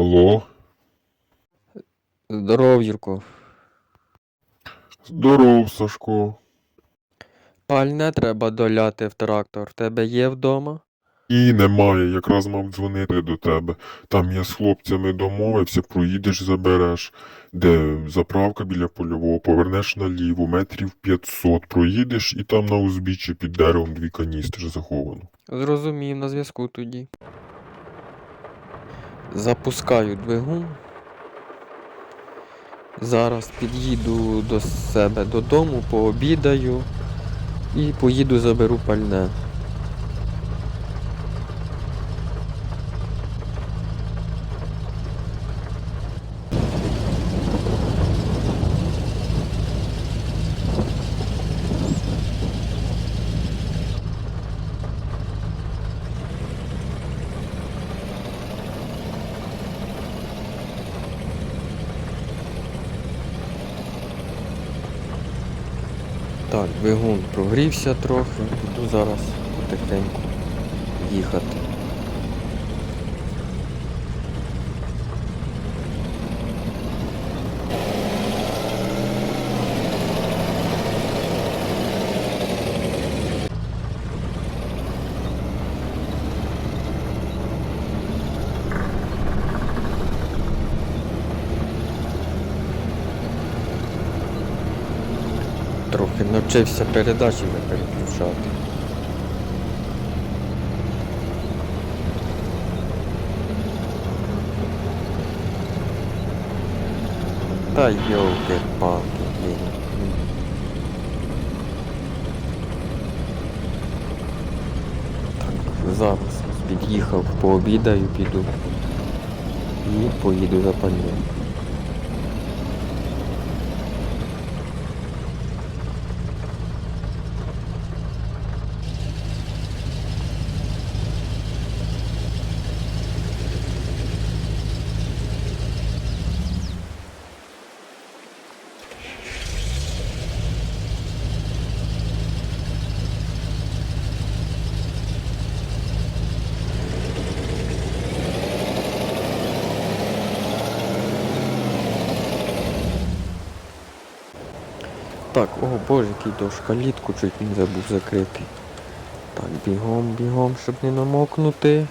Алло, Здоров, Юрко. здоров, Сашко. Пальне треба доляти в трактор. В тебе є вдома? І немає, якраз мав дзвонити до тебе. Там я з хлопцями домовився, проїдеш, забереш, де заправка біля польового, повернеш наліво, метрів 500, проїдеш і там на узбіччі під деревом дві каністри заховано. Зрозумів, на зв'язку тоді. Запускаю двигун. Зараз під'їду до себе додому, пообідаю і поїду заберу пальне. Так, двигун прогрівся трохи, буду зараз потихеньку їхати. Трохи навчився передачі переключати. Та йолки-палки, блін. Так, зараз під'їхав, пообідаю, піду. І поїду за пальним. Так, о боже, який дощ, калітку чуть не забув закрити. Так, бігом, бігом, щоб не намокнути.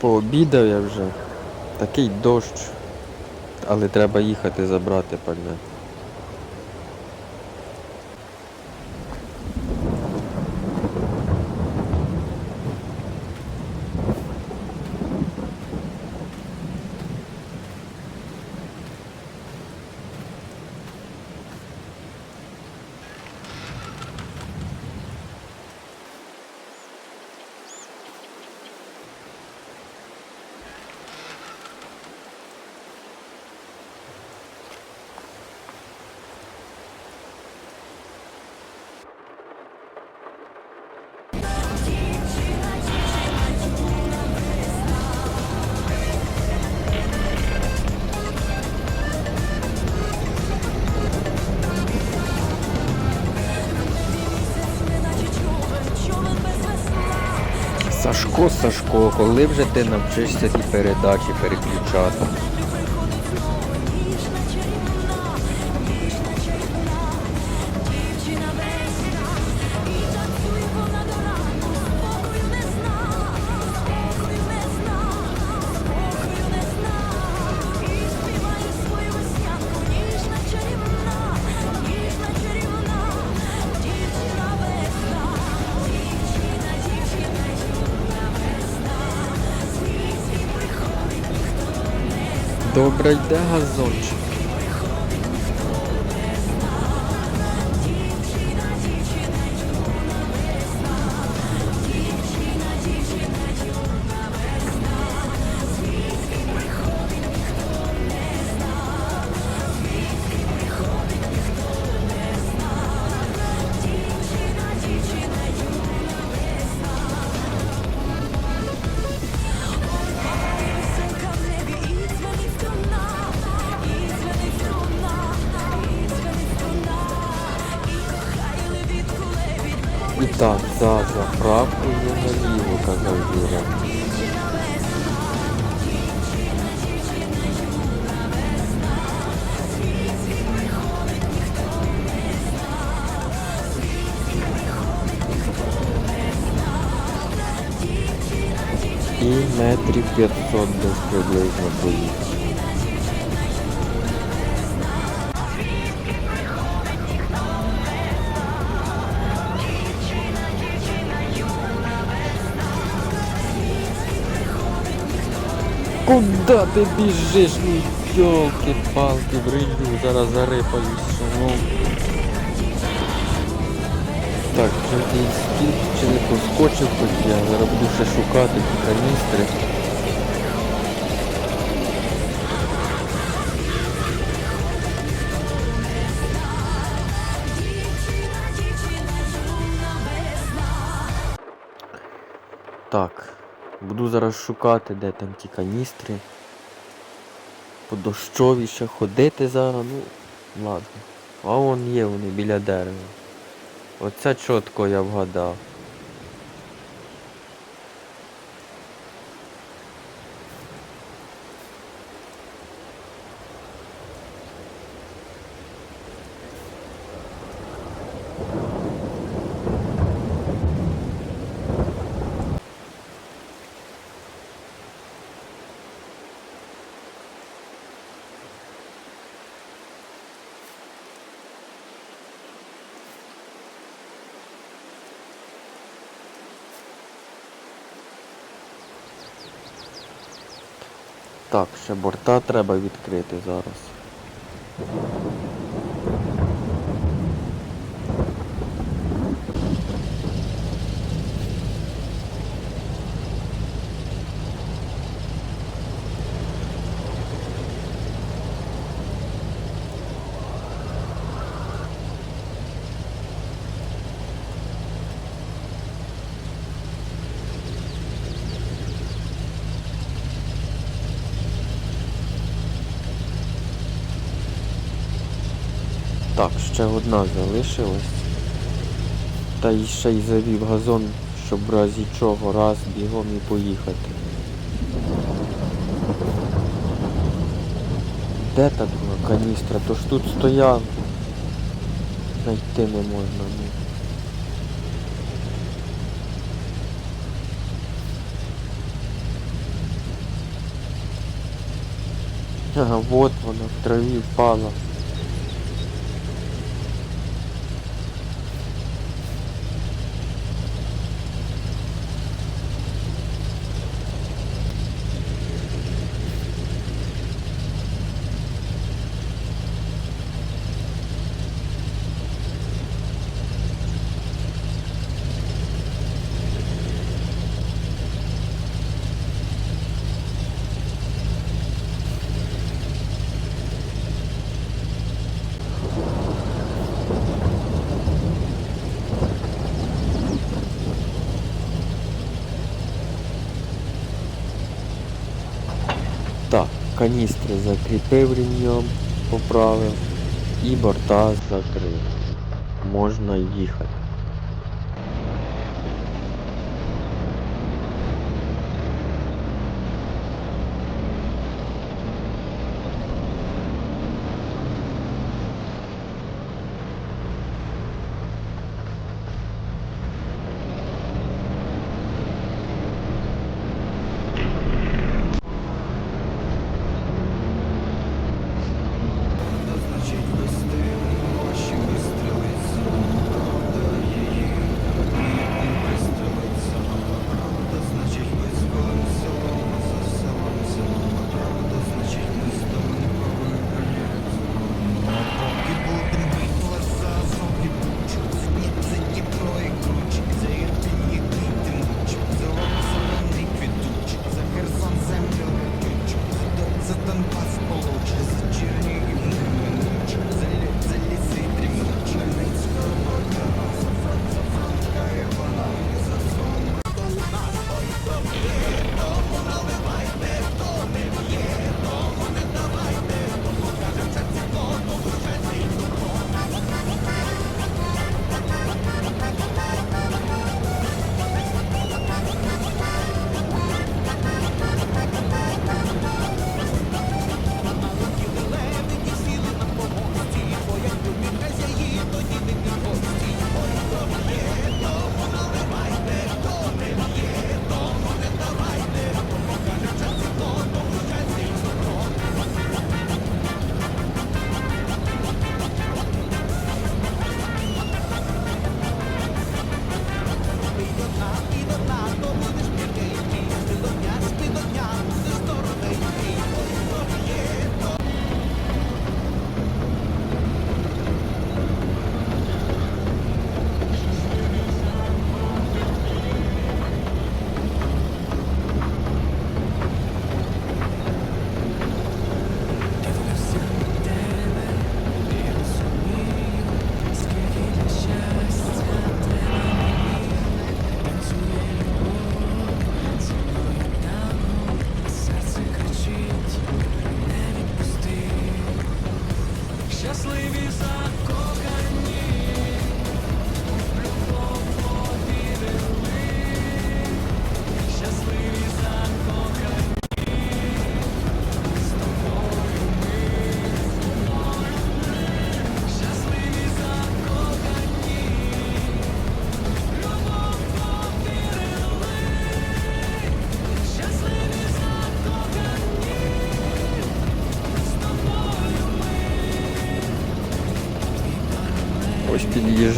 Пообідав я вже. Такий дощ. Але треба їхати забрати пальне. Сашко, коли вже ти навчишся ті передачі переключати? dobra da razão. Метрів 500 десь приблизно проїхав. Куда ти біжиш, ну йолки-палки, брилю, зараз зарипаюсь, ну. Так, скіт, чи не поскочив хоч я, зараз буду ще шукати ті каністри. Так, буду зараз шукати, де там ті каністри. По дощові ще ходити зараз, ну, ладно. А вон є вони біля дерева. Оце чітко я вгадав. Так, ще борта треба відкрити зараз. Так, ще одна залишилась. Та й ще й завів газон, щоб в разі чого раз бігом і поїхати. Де та друга каністра? То ж тут стояв. Знайти не можна. Ну. Ага, вот вона в траві впала. Так, каністри рівнем, поправив і борта закрив. Можна їхати.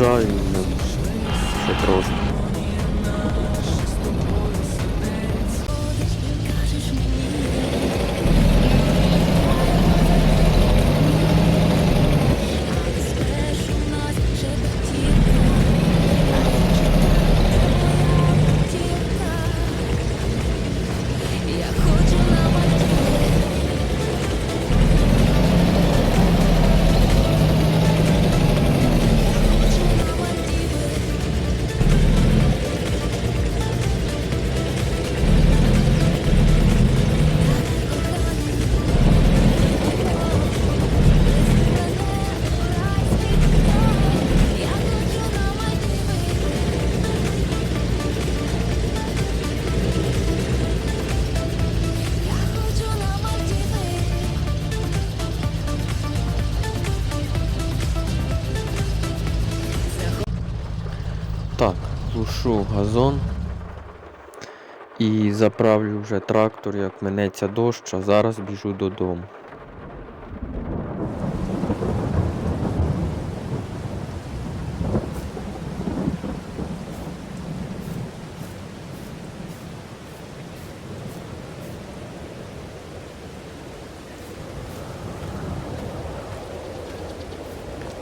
Ось газон і заправлю вже трактор, як минеться дощ, а зараз біжу додому.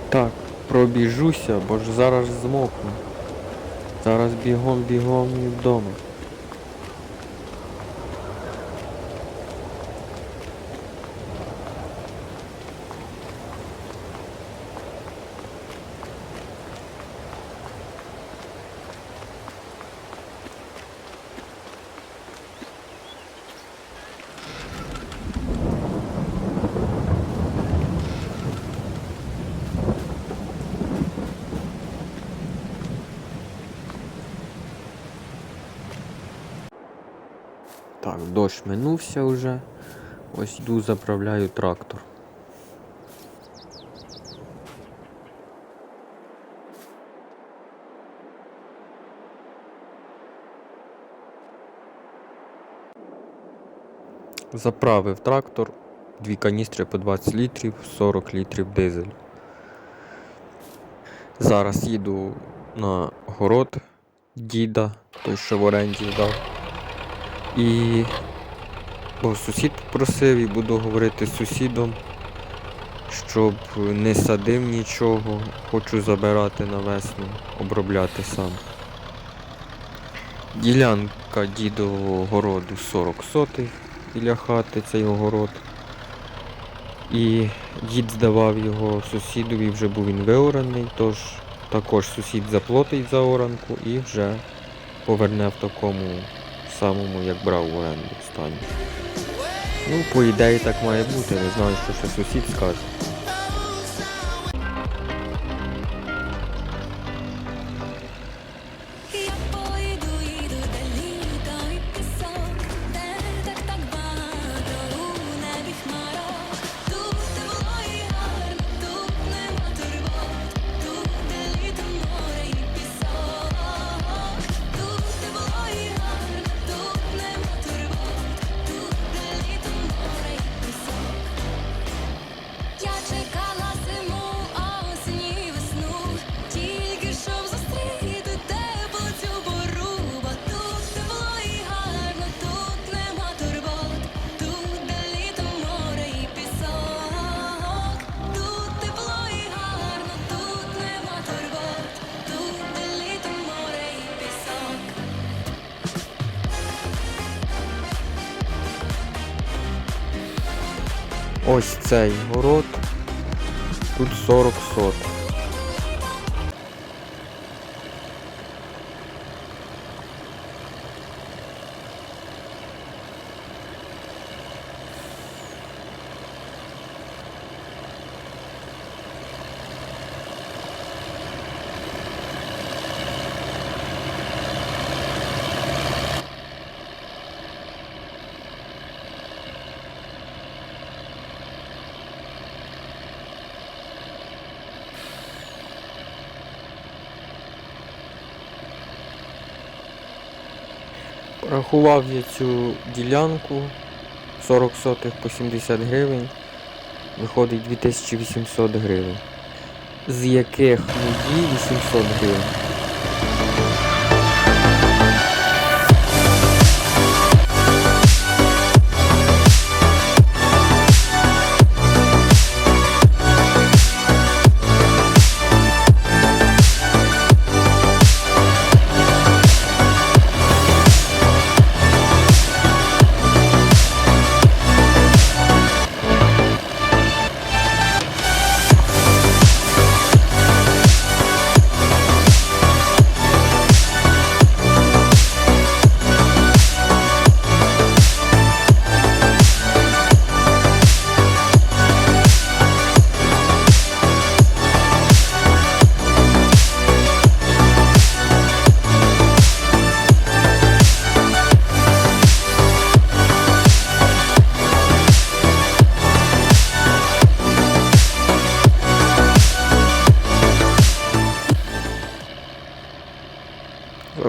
Так, пробіжуся, бо ж зараз змокну. Зараз бігом, бігом і вдома. Так, дощ вже. Ось йду, заправляю трактор. Заправив трактор, дві каністри по 20 літрів, 40 літрів дизель. Зараз їду на город діда, той, що в оренді здав. І бо сусід попросив і буду говорити з сусідом, щоб не садив нічого, хочу забирати на весну, обробляти сам. Ділянка дідового городу 40 сотих біля хати цей город. І дід здавав його сусідові, вже був він виораний, тож також сусід заплатить за оранку і вже поверне в такому самому, як брав в оренду стані. Ну, по ідеї так має бути, не знаю, що ще сусід скаже. Ось цей город. Тут 40 сот. Рахував я цю ділянку 40 сотих по 70 гривень. Виходить 2800 гривень. з яких мої 800 гривень.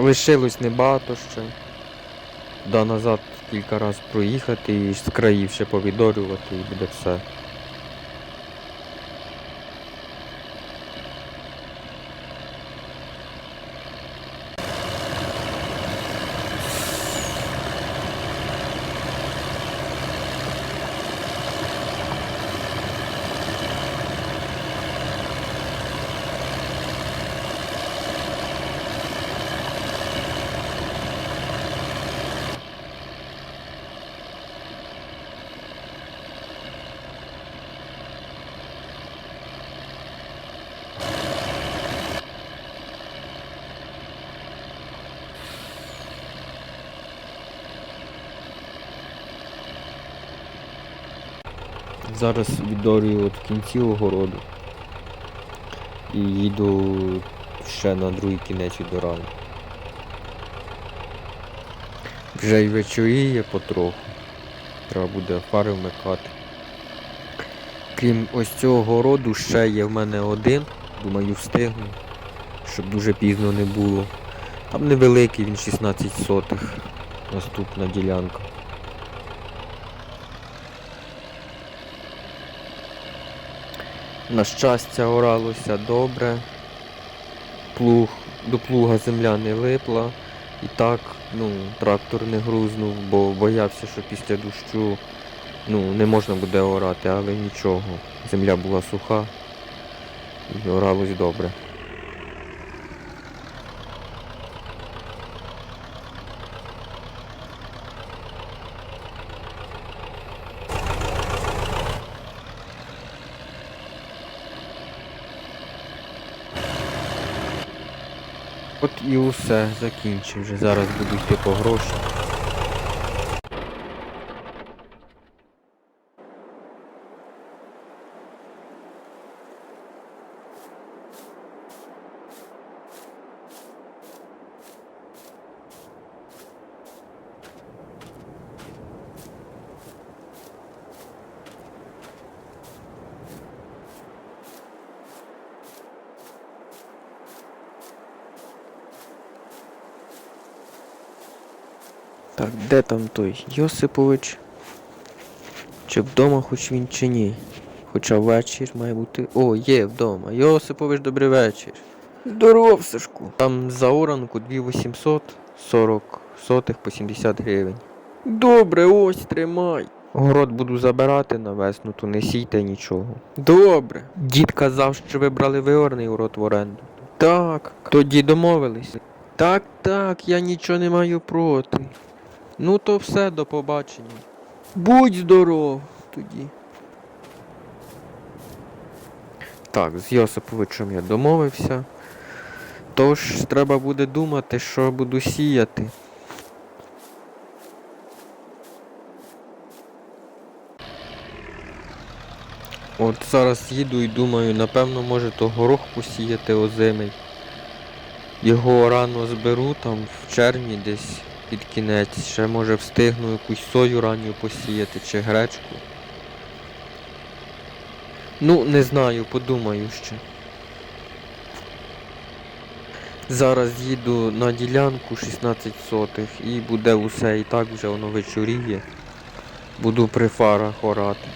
Лишилось небагато ще. Да назад кілька разів проїхати і з країв ще повідорювати і буде все. Зараз відорюю от кінці огороду. І їду ще на другий кінець від Оралу. Вже й вечоріє потроху. Треба буде фари вмикати. Крім ось цього городу, ще є в мене один. Думаю, встигну, щоб дуже пізно не було. Там невеликий, він 16 сотих. Наступна ділянка. На щастя, оралося добре. Плуг, до плуга земля не липла. І так, ну, трактор не грузнув, бо боявся, що після дощу ну, не можна буде орати, але нічого. Земля була суха і оралось добре. От і усе, закінчив вже. Зараз будуть йти по гроші. Так, де там той Йосипович? Чи вдома хоч він чи ні? Хоча вечір має бути. О, є вдома. Йосипович, добрий вечір. Здоров, Сашку. Там за оранку 2800, 40 сотих по 70 гривень. Добре, ось тримай. Город буду забирати на весну, то не сійте нічого. Добре. Дід казав, що ви брали виорний урод в оренду. Так, тоді домовились. Так, так, я нічого не маю проти. Ну то все, до побачення. Будь здоров тоді. Так, з Йосиповичем я домовився. Тож треба буде думати, що буду сіяти. От зараз їду і думаю, напевно, може то горох посіяти озимий. Його рано зберу там в червні десь під кінець. Ще може встигну якусь сою ранню посіяти чи гречку. Ну, не знаю, подумаю ще. Зараз їду на ділянку 16 сотих і буде усе і так вже воно вечоріє. Буду при фарах орати.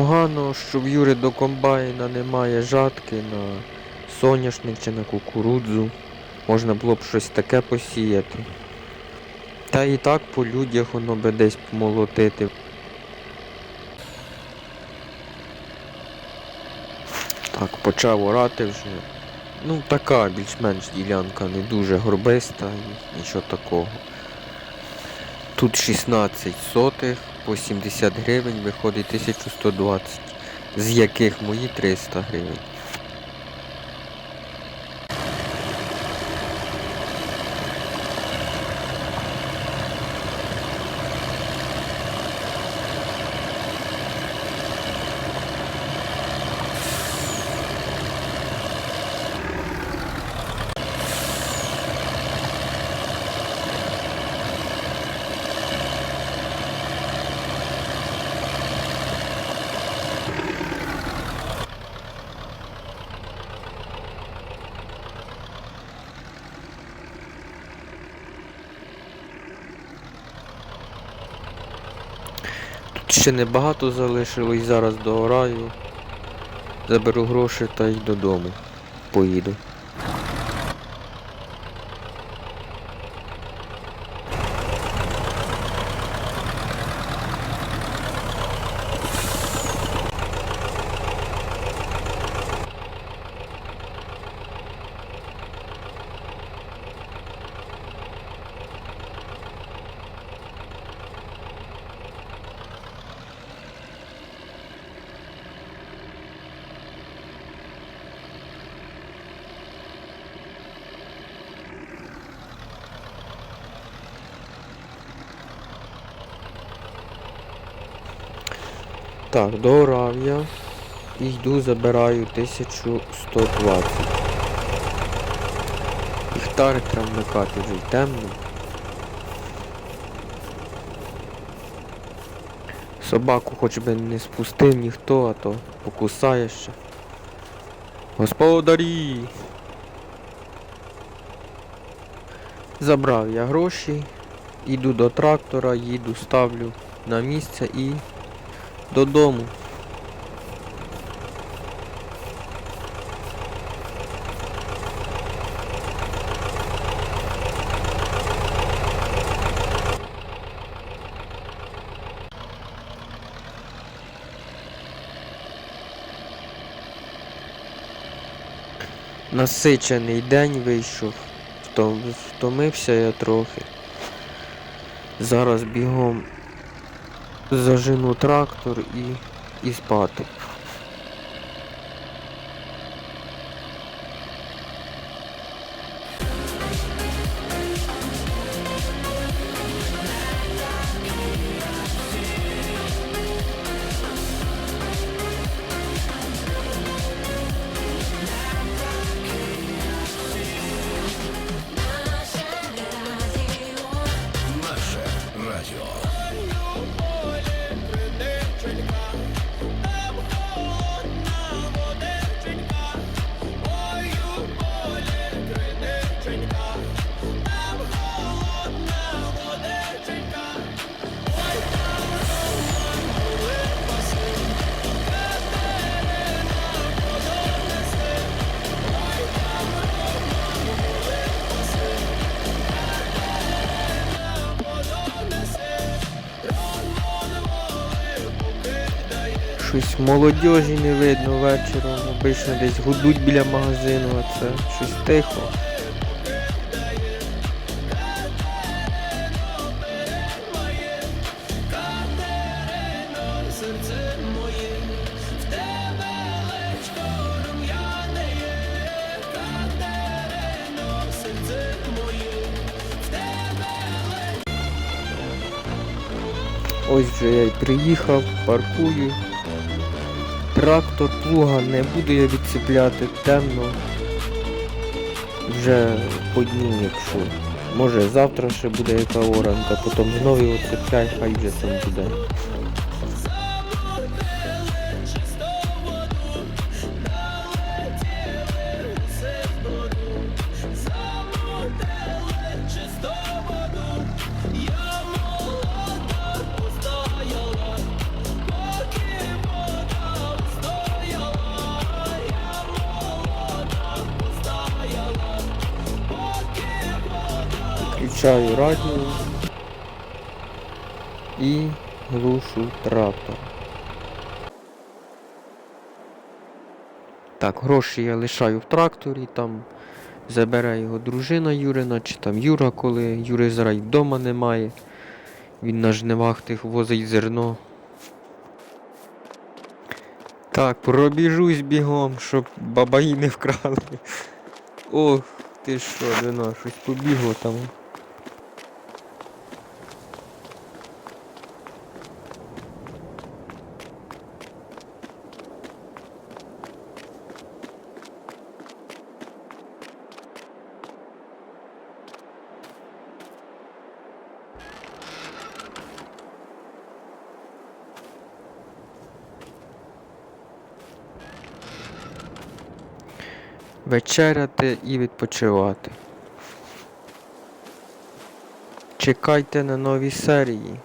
Погано, що в Юри до комбайна немає жатки на соняшник чи на кукурудзу. Можна було б щось таке посіяти. Та і так по людях воно би десь помолотити. Так, почав орати вже. Ну, така більш-менш ділянка, не дуже горбиста нічого такого. Тут 16 сотих по 70 гривень виходить 1120, з яких мої 300 гривень. Ще небагато залишилось, зараз до раю. Заберу гроші та й додому. Поїду. Так, доорав я. І йду, забираю 1120. Ліхтарик треба вмикати вже й темно. Собаку хоч би не спустив ніхто, а то покусає ще. Господарі! Забрав я гроші, іду до трактора, їду, ставлю на місце і додому. Насичений день вийшов, втом- втомився я трохи. Зараз бігом зажену трактор і, і спати. Щось молодіжі не видно вечором, обично десь гудуть біля магазину, а це щось тихо. Ось вже я й приїхав, паркую. Трактор плуга не буду я відцепляти темно. Вже по дню, якщо. Може завтра ще буде яка оранка, потім знову його цепляй, хай вже там буде. Так, гроші я лишаю в тракторі, там забере його дружина Юрина, чи там Юра, коли Юри зараз вдома немає. Він на жнивах тих возить зерно. Так, пробіжусь бігом, щоб бабаї не вкрали. Ох, ти що, вино, щось побігло там. Вечеряти і відпочивати. Чекайте на нові серії.